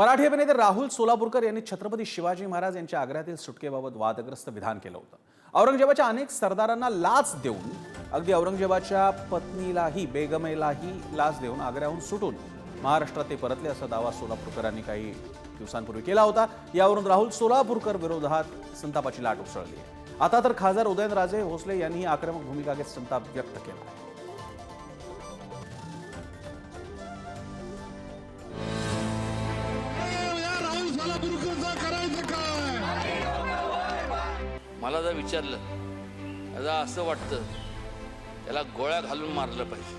मराठी अभिनेते राहुल सोलापूरकर यांनी छत्रपती शिवाजी महाराज यांच्या आग्र्यातील सुटकेबाबत वादग्रस्त विधान केलं होतं. औरंगजेबाच्या अनेक सरदारांना लाच देऊन अगदी औरंगजेबाच्या पत्नीलाही बेगमेलाही लाच देऊन आग्र्याहून सुटून महाराष्ट्रात ते परतले असा दावा सोलापूरकरांनी काही दिवसांपूर्वी केला होता. यावरून राहुल सोलापूरकर विरोधात संतापाची लाट उसळली. आता तर खासदार उदयनराजे भोसले यांनी आक्रमक भूमिका घेत संताप व्यक्त केला. मला जर विचारलं दादा असं वाटतं त्याला गोळ्या घालून मारलं पाहिजे.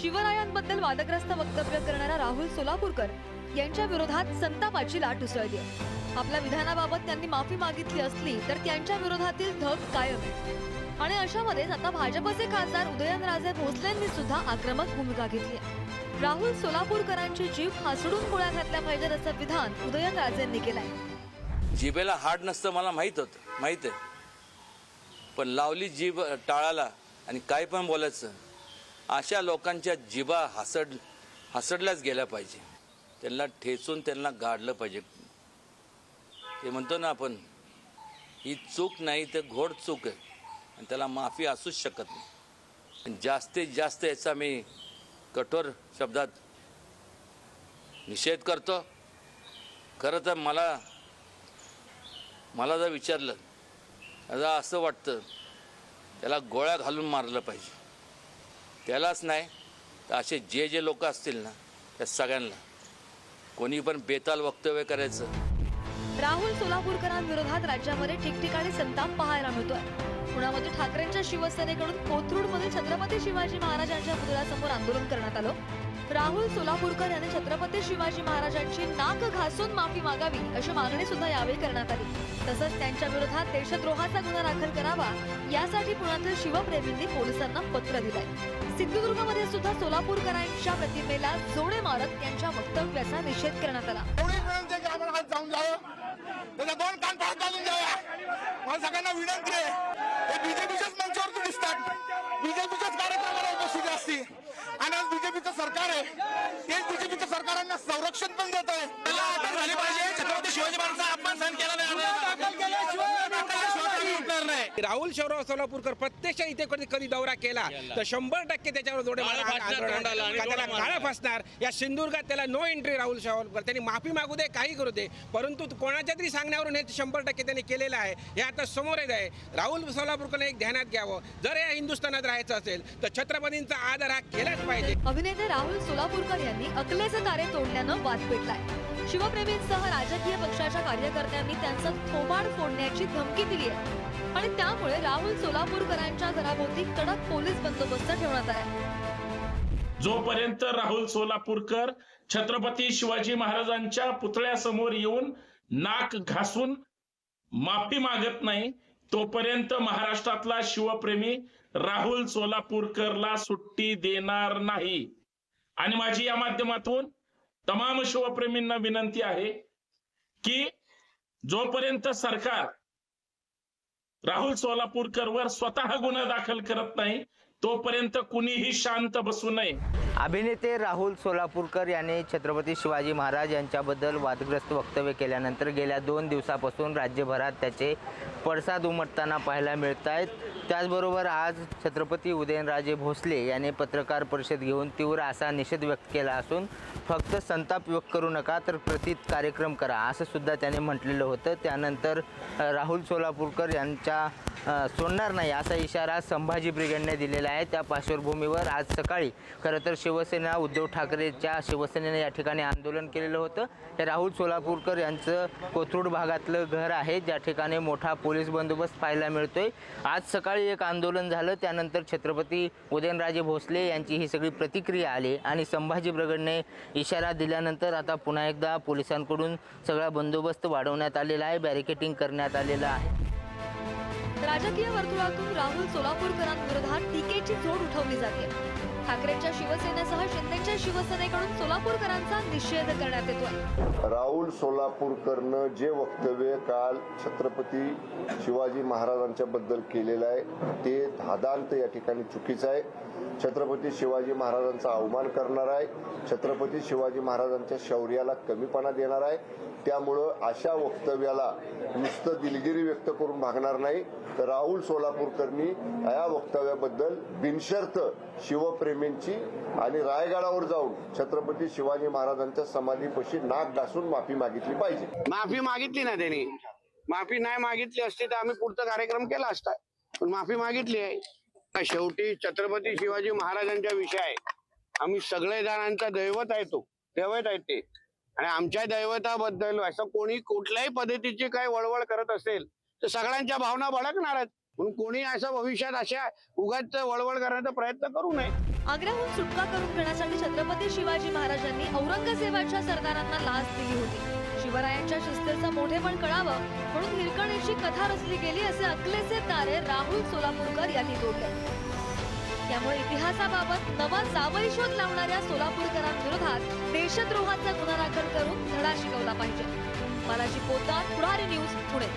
शिवरायांबद्दल वादग्रस्त वक्तव्य करणारा राहुल सोलापूरकर यांच्या विरोधात संतापाची लाट उसळली आहे. आपल्या विधानाबाबत त्यांनी माफी मागितली असली तर त्यांच्या विरोधातील धग कायम आहे. आणि अशामध्येच आता भाजपचे खासदार उदयनराजे भोसलेंनी सुद्धा आक्रमक भूमिका घेतली आहे. राहुल सोलापूरकरांची जीभ हासडून गोळ्या घातल्या पाहिजेत असं विधान उदयनराजेंनी केलंय. जिभेला हाड नसतं मला माहीत होतं माहीत आहे. पण लावली जीभ टाळाला आणि काय पण बोलायचं अशा लोकांच्या जिभा हासड हासडल्याच गेल्या पाहिजे. त्यांना ठेचून त्यांना गाडलं पाहिजे. ते म्हणतो ना आपण ही चूक नाही तर घोड चूक आहे आणि त्याला माफी असूच शकत नाही. आणि जास्तीत जास्त याचा मी कठोर शब्दात निषेध करतो. खरं तर मला मला जर विचारलं आता असं वाटतं त्याला गोळ्या घालून मारलं पाहिजे. त्यालाच नाही तर असे जे जे लोक असतील ना त्या सगळ्यांना. कोणी पण बेताल वक्तव्य करायचं. राहुल सोलापूरकरांविरोधात राज्यामध्ये ठिकठिकाणी संताप पाहायला मिळतोय. पुण्यामध्ये ठाकरेंच्या शिवसेनेकडून कोथरूडमध्ये छत्रपती शिवाजी महाराजांच्या पुतळ्यासमोर आंदोलन करण्यात आलं. राहुल सोलापूरकर यांनी छत्रपती शिवाजी महाराजांची नाक घासून माफी मागावी अशी मागणी सुद्धा यावेळी करण्यात आली. तसंच त्यांच्या विरोधात देशद्रोहाचा गुन्हा दाखल करावा यासाठी पुण्यातील शिवप्रेमींनी पोलिसांना पत्र दिलंय. सिंधुदुर्गमध्ये सुद्धा सोलापूरकरांच्या प्रतिमेला जोडे मारत त्यांच्या वक्तव्याचा निषेध करण्यात आला. दोन कान सगळ्यांना विनंती आहे. हे बीजेपीच्याच मंचावरती दिसतात बीजेपीच्याच कार्यक्रमाला उपस्थिती असते आणि आज बीजेपीचं सरकार आहे. तेच बीजेपीच्या सरकारांना संरक्षण पण देत आहे. त्याला अटक झाली पाहिजे छत्रपती शिवाजी महाराजांचा राहुल शिवराव सोलापूरकर प्रत्यक्ष इथे कधी कधी दौरा केला तर शंभर टक्के त्याच्यावर जोडे त्याला काळं फासणार? या सिंधुदुर्गात त्याला नो एंट्री राहुल शिवरावकर त्यांनी माफी मागू दे काही करू दे परंतु कोणाच्या तरी सांगण्यावरून हे शंभर टक्के त्यांनी केलेलं आहे. हे आता समोर येत आहे. राहुल सोलापूरकर एक ध्यानात घ्यावं. जर या हिंदुस्थानात राहायचं असेल तर छत्रपतींचा आदर हा केलाच पाहिजे. अभिनेते राहुल सोलापूरकर यांनी अकलेचे तारे तोडल्यानं वाद पेटलाय. शिवप्रेमींसह राजकीय पक्षाच्या कार्यकर्त्यांनी त्यांचं थोबाड फोडण्याची धमकी दिली आहे. आणि त्यामुळे राहुल सोलापूरकरांच्या घराभोवती कडक पोलीस बंदोबस्त ठेवण्यात आहे. जोपर्यंत राहुल सोलापूरकर छत्रपती शिवाजी महाराजांच्या पुतळ्यासमोर येऊन नाक घासून माफी मागत नाही तोपर्यंत महाराष्ट्रातला शिवप्रेमी राहुल सोलापूरकरला सुट्टी देणार नाही. आणि माझी या माध्यमातून तमाम शिवप्रेमींना विनंती आहे की जोपर्यंत सरकार राहुल सोलापूरकर वर स्वतः गुन्हा दाखल करत नाही तोपर्यंत कुणीही शांत बसू नये. अभिनेते राहुल सोलापूरकर यांनी छत्रपती शिवाजी महाराज यांच्याबद्दल वादग्रस्त वक्तव्य केल्यानंतर गेल्या दोन दिवसापासून राज्यभरात त्याचे पडसाद उमटताना पाहायला मिळत आहेत. त्याचबरोबर आज छत्रपती उदयनराजे भोसले यांनी पत्रकार परिषद घेऊन तीव्र असा निषेध व्यक्त केला असून फक्त संताप व्यक्त करू नका तर प्रतीत कार्यक्रम करा असं सुद्धा त्याने म्हटलेलं होतं. त्यानंतर राहुल सोलापूरकर यांच्या सोडणार नाही असा इशारा संभाजी ब्रिगेडने दिलेला आहे. त्या पार्श्वभूमीवर आज सकाळी खरं तर शिवसेना उद्धव ठाकरेच्या शिवसेनेने या ठिकाणी आंदोलन केलेलं होतं. हे राहुल सोलापूरकर यांचं कोथरूड भागातलं घर आहे. ज्या ठिकाणी मोठा पोलीस बंदोबस्त पाहायला मिळतोय. आज सकाळी एक आंदोलन झालं. त्यानंतर छत्रपती उदयनराजे भोसले यांची ही सगळी प्रतिक्रिया आली आणि संभाजी ब्रगडने इशारा दिल्यानंतर आता पुन्हा एकदा पोलिसांकडून सगळा बंदोबस्त वाढवण्यात आलेला आहे. बॅरिकेटिंग करण्यात आलेलं आहे. राजकीय वर्तुळातून राहुल सोलापूरकरांविरोधात टीकेची झोड उठवली जाते. ठाकरेंच्या शिवसेनेसह शिंदेच्या शिवसेनेकडून सोलापूरकरांचा निषेध करण्यात येतोय. राहुल सोलापूरकरनं जे वक्तव्य काल छत्रपती शिवाजी महाराजांच्या बद्दल केलेलं आहे ते धादांत या ठिकाणी चुकीचं आहे. छत्रपती शिवाजी महाराजांचा अवमान करणार आहे. छत्रपती शिवाजी महाराजांच्या शौर्याला कमीपणा देणार आहे. त्यामुळं अशा वक्तव्याला नुसतं दिलगिरी व्यक्त करून भागणार नाही. तर राहुल सोलापूरकरनी या वक्तव्याबद्दल बिनशर्त शिवप्रेमींची आणि रायगडावर जाऊन छत्रपती शिवाजी महाराजांच्या समाधीपाशी नाक घासून माफी मागितली पाहिजे. माफी मागितली ना त्यांनी. माफी नाही मागितली असती तर आम्ही पुढचा कार्यक्रम केला असता. पण माफी मागितली आहे. शेवटी छत्रपती शिवाजी महाराजांच्या विषय आहे. आम्ही सगळे जणांचा दैवत आहे तो. दैवत आहे ते. आणि आमच्या दैवताबद्दल असं कोणी कुठल्याही पद्धतीची काही वळवळ करत असेल तर सगळ्यांच्या भावना भडकणारच. म्हणून कोणी असं भविष्यात अशा उगाच वळवळ करण्याचा प्रयत्न करू नये. आग्र्याहून सुटका करून घेण्यासाठी छत्रपती शिवाजी महाराजांनी औरंगजेबाच्या सरदारांना लाच दिली होती. शिवरायांच्या शिस्तीचं मोठेपण कळावं म्हणून हिरकणीची कथा रचली गेली असे अकलेचे तारे राहुल सोलापूरकर यांनी जोडले. त्यामुळे इतिहासाबाबत नवा जावई शोध लावणाऱ्या सोलापूरकरांविरोधात देशद्रोहाचा गुन्हा दाखल करून धडा शिकवला पाहिजे. बालाजी पोद्दार पुढारी न्यूज पुणे.